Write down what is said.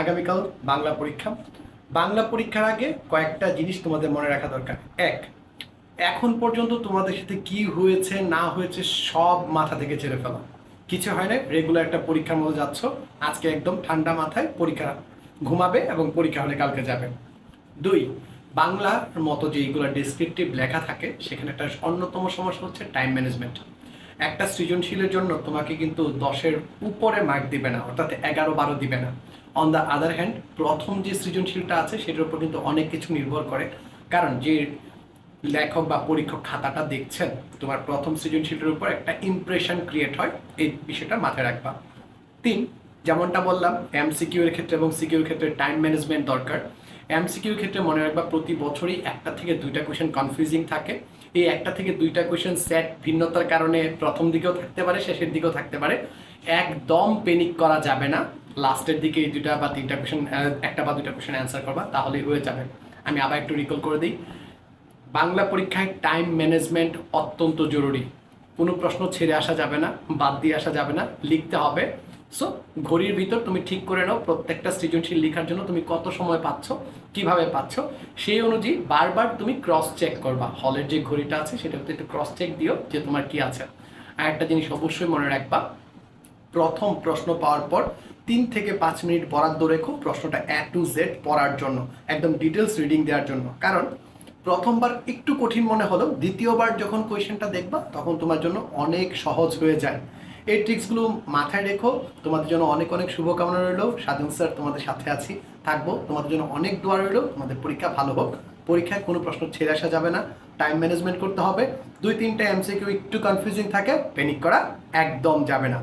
আগামীকাল বাংলা পরীক্ষা। বাংলা পরীক্ষার আগে কয়েকটা জিনিস তোমাদের মনে রাখা দরকার। এক, এখন পর্যন্ত তোমাদের সাথে কি হয়েছে, না হয়েছে, সব মাথা থেকে ছেড়ে ফেলা। কিছু হয় না রেগুলার একটা পরীক্ষার মতো যাচ্ছ, আজকে একদম ঠান্ডা মাথায় পরীক্ষা ঘুমাবে এবং পরীক্ষা হলে কালকে যাবে। দুই, বাংলার মতো যেইগুলো ডেসক্রিপটিভ লেখা থাকে, সেখানে একটা অন্যতম সমস্যা হচ্ছে টাইম ম্যানেজমেন্ট একটা সৃজনশীলের জন্য তোমাকে কিন্তু দশের উপরে মার্ক দিবে না, অর্থাৎ এগারো বারো দিবে না। অন দ্য আদার হ্যান্ড প্রথম যে সৃজনশীলটা আছে, সেটার উপর কিন্তু অনেক কিছু নির্ভর করে। কারণ যে লেখক বা পরীক্ষক খাতাটা দেখছেন, তোমার প্রথম সৃজনশীলটার উপর একটা ইমপ্রেশন ক্রিয়েট হয়, এই বিষয়টা মাথায় রাখবা। তিন, যেমনটা বললাম এমসিকিউ এর ক্ষেত্রে এবং সিকিউ এর ক্ষেত্রে টাইম ম্যানেজমেন্ট দরকার। এমসিকিউ এর ক্ষেত্রে মনে রাখবা, প্রতি বছরই একটা থেকে দুইটা কোয়েশ্চেন কনফিউজিং থাকে। এই একটা থেকে দুইটা কোয়েশ্চেন সেট ভিন্নতার কারণে প্রথম দিকেও থাকতে পারে, শেষের দিকেও থাকতে পারে। একদম পেনিক করা যাবে না। লাস্টের দিকে এই দুটা বা তিনটা কোয়েশ্চেন একটা বা দুটা কোয়েশ্চেন অ্যান্সার করবা, তাহলেই হয়ে যাবে। আমি আবার একটু রিকল করে দিই। বাংলা পরীক্ষায় টাইম ম্যানেজমেন্ট অত্যন্ত জরুরি। কোনো প্রশ্ন ছেড়ে আসা যাবে না, বাদ দিয়ে আসা যাবে না, লিখতে হবে। সো ঘড়ির ভিতর তুমি ঠিক করে নাও, প্রত্যেকটা সৃজনশীল লেখার জন্য তুমি কত সময় পাচ্ছ, কীভাবে পাচ্ছ, সেই অনুযায়ী বারবার তুমি ক্রস চেক করবা। হলের যে ঘড়িটা আছে সেটা একটু ক্রস চেক দিও যে তোমার কি আছে। আর একটা জিনিস অবশ্যই মনে রাখবা, প্রথম প্রশ্ন পাওয়ার পর তিন থেকে পাঁচ মিনিট বরাদ্দ রেখো প্রশ্নটা এ টু জেড পড়ার জন্য, একদম ডিটেলস রিডিং দেওয়ার জন্য। কারণ প্রথমবার একটু কঠিন মনে হলো দ্বিতীয়বার যখন কোয়েশ্চেনটা দেখবা, তখন তোমার জন্য অনেক সহজ হয়ে যায়। এই ট্রিক্সগুলো মাথায় রেখো, তোমাদের জন্য অনেক অনেক শুভকামনা রইল। সাধন স্যার, তোমাদের সাথে আছি, থাকব। তোমাদের জন্য অনেক দোয়া রইল। তোমাদের পরীক্ষা ভালো হোক। পরীক্ষায় কোনো প্রশ্ন ছেড়ে আসা যাবে না। টাইম ম্যানেজমেন্ট করতে হবে। দুই, তিনটা এমসিকিউ একটু কনফিউজিং থাকে প্যানিক করা একদম যাবে না।